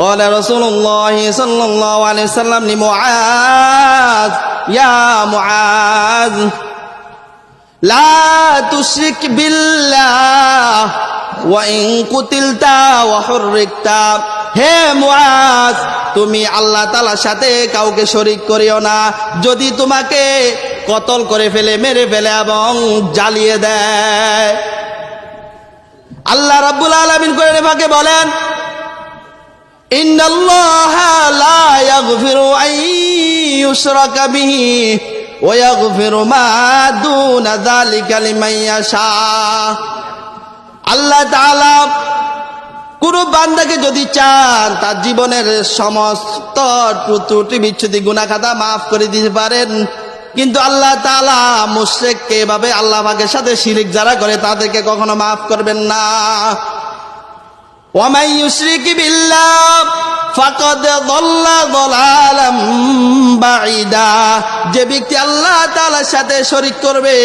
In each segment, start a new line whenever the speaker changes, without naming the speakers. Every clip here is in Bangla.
قال رسول الله صلى الله عليه وسلم لمعاذ يا معاذ لا تشرك بالله وإن قتلت وحركت হে মুআজ তুমি আল্লাহ তালার সাথে কাউকে শরিক করিও না যদি তোমাকে কতল করে ফেলে মেরে ফেলে এবং জ্বালিয়ে দেয় আল্লাহ রাব্বুল আলামিন করে ফাঁকে বলেন ইন্নাল্লাহা লা ইয়াগফিরু আন ইউশরাকা বিহি ওয়া ইয়াগফিরু মা দুনা যালিকা লিমান ইয়াশা আল্লাহ তাআলা কোন বান্দাকে যদি চান তার জীবনের সমস্ত ত্রুটি বিচ্ছুতি গুনাখাতা মাফ করে দিতে পারেন কিন্তু আল্লাহ তাআলা মুশরিককে এভাবে আল্লাহ পাকের সাথে শিরিক যারা করে তাদেরকে কখনো মাফ করবেন না ومن يشرك بالله ফাকদ দল্লা দলালাম বাইদা যে ব্যক্তি আল্লাহ তাআলার সাথে শরিক করবে,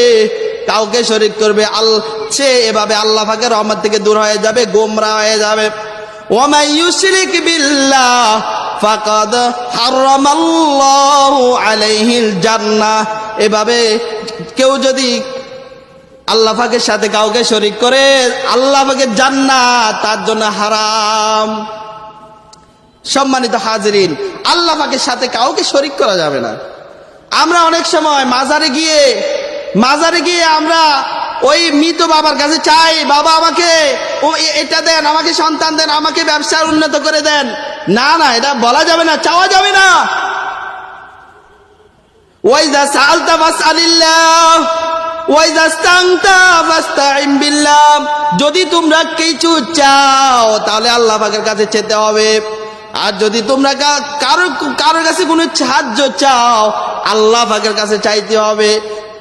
কাউকে শরিক করবে, আল সে এভাবে আল্লাহ পাকের রহমত থেকে দূর হয়ে যাবে, গোমরা হয়ে যাবে। ওয়ামাই ইউশরিক বিল্লাহ, ফাকাদ হারামাল্লাহু আলাইহিল জান্নাহ। এভাবে কেউ যদি আল্লাহ পাকের সাথে কাউকে শরিক করে, আল্লাহ পাকের জান্নাত তার জন্য হারাম। সম্মানিত হাজরিন, আল্লাহ পাকের সাথে কাউকে শরিক করা যাবে না। আমরা অনেক সময় মাজারে গিয়ে মাজারে গিয়ে আমরা ওই মৃত বাবার কাছে চাই, বাবা আমাকে, ও এটা দেন, আমাকে সন্তান দেন, আমাকে ব্যবসা উন্নত করে দেন। না না, এটা বলা যাবে না, চাওয়া যাবে না। বিল্লাহ। যদি তোমরা কিছু চাও, তাহলে আল্লাহ কাছে চেতে হবে। আর যদি তোমরা কা- কারো কারোর কাছে কোনো সাহায্য চাও আল্লাহ পাকের কাছে চাইতে হবে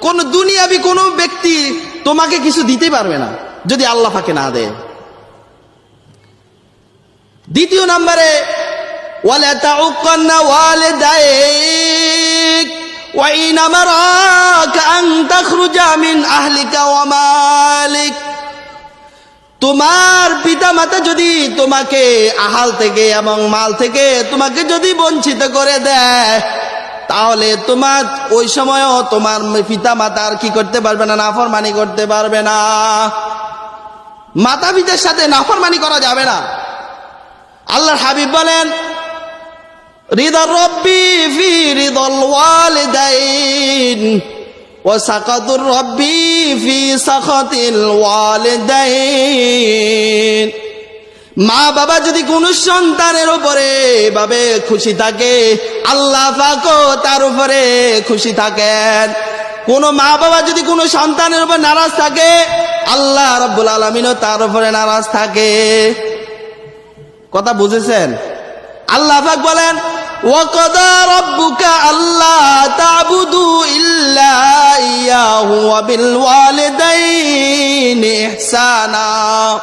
কোন দুনিয়াবি কোনো ব্যক্তি তোমাকে কিছু দিতে পারবে না যদি আল্লাহ পাকে না দেয় দ্বিতীয় নম্বরে ওয়ালা তাউকান্না ওয়ালিদাইক وإن أمراك أن تخرج من أهلك ومالك তোমার পিতা মাতা যদি তোমাকে আহাল থেকে এবং মাল থেকে তোমাকে যদি বঞ্চিত করে দেয়, তাহলে তোমার, ওই সময়ও তোমার পিতা মাতা আর কি করতে পারবে না, নাফরমানি করতে পারবে না। মাতা পিতার সাথে নাফরমানি করা যাবে না। আল্লাহর হাবিব বলেন হৃদয় রব্বি ফি হৃদল وسخط ربي في سخط الوالدين মা বাবা যদি কোন সন্তানের উপরে ভাবে খুশি থাকে আল্লাহ পাকও তার উপরে খুশি থাকেন কোন মা বাবা যদি কোনো সন্তানের উপর নারাজ থাকে আল্লাহ রব্বুল আলমিনও তার উপরে নারাজ থাকে কথা বুঝেছেন আল্লাহ পাক বলেন وقضى ربك ألا تعبدوا إلا إياه وبالوالدين إحسانا.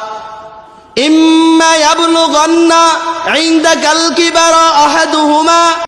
إما يبلغن عندك الكبر أحدهما